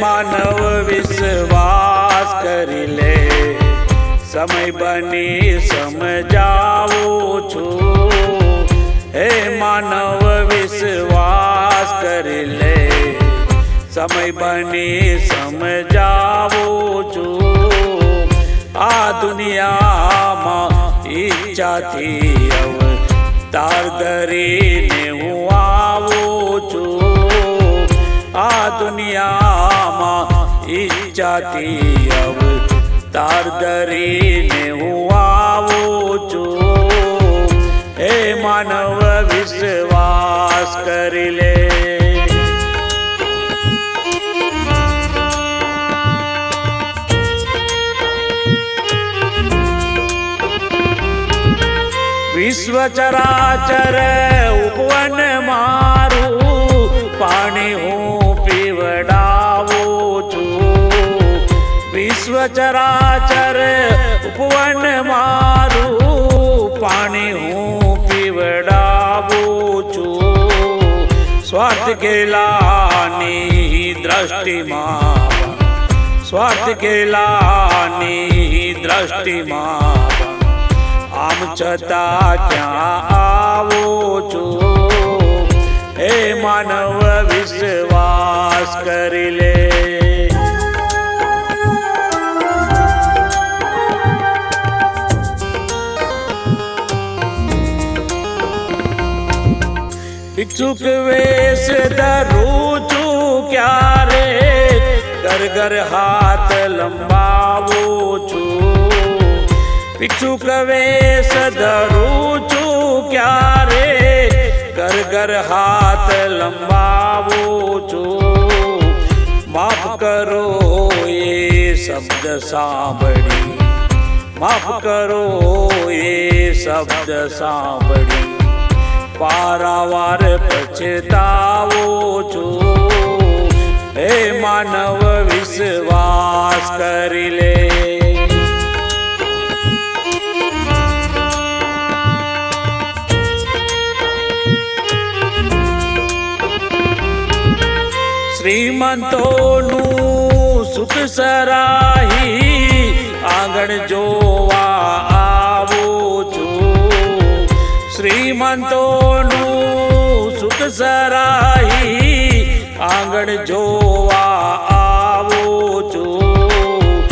માનવ વિશ્વાસ કરી લે. સમય બની સમજાવું છું. હે માનવ વિશ્વાસ કરી લે. સમય બની સમજાવું છું. આ દુનિયામાં ઈચ્છાથી અવતાર ધરીને હું આવું છું. આ દુનિયામાં ઈચ્છાથી અવતાર ધરીને હું આવું છું. હે માનવ વિશ્વાસ કરી લે. વિશ્વ ચરાચર ઉપવન ચરાચર ઉપવન મારું, પાણી હું પીવડાવું છું. સ્વાર્થ કેલાની દ્રષ્ટિમાં, સ્વાર્થ કેલાની દ્રષ્ટિમાં, આમ છતાં ક્યાં આવો છું? હે માનવ વિશ્વાસ કરી લે. ભિક્ષુક વેશ ધરું છું ક્યારે ઘર ઘર હાથ લંબાવું છું ભિક્ષુક વેશ ધરું છું ક્યારે ઘર ઘર હાથ લંબાવું છું માફ કરો એ શબ્દ સાંભળી માફ કરો એ શબ્દ સાંભળી પારાવાર પછતાવો છો. હે માનવ વિશ્વાસ કરી લે. શ્રીમંતોનું સુખ સરાહી આગળ જોવા. શ્રીમંતોનું સુખ સરાહી આંગણ જોવા આવો છું.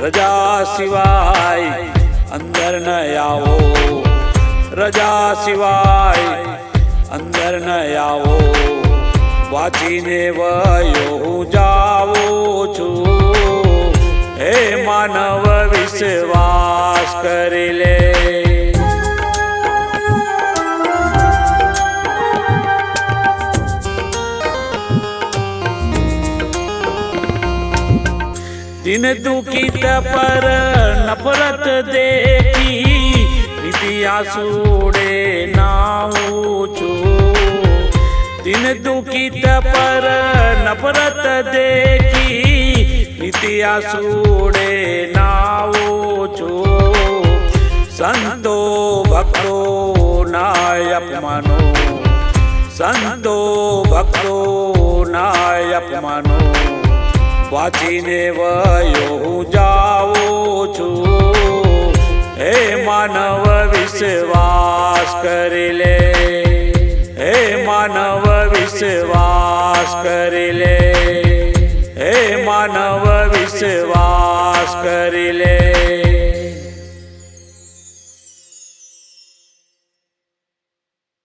રજા સિવાય અંદર ન આવો. રજા સિવાય અંદર ન આવો. વાંચીને વયો જાઉં છું. હે માનવ વિશ્વાસ કરી લે. દિન દુખિત પર નફરત દેખી નિતિયા સુડે નાવું છું. દિન દુખિત પર નફરત દેખી નિતિયા સુડે નાવું છું. સંતો ભક્તો નાય અપમાનો. સંતો ભક્તો નાય અપમાનો. વાંચીને વયો હું જાઉં છું. હે માનવ, વિશ્વાસ કરી લે. હે માનવ, વિશ્વાસ કરી લે. હે માનવ, વિશ્વાસ કરી લે.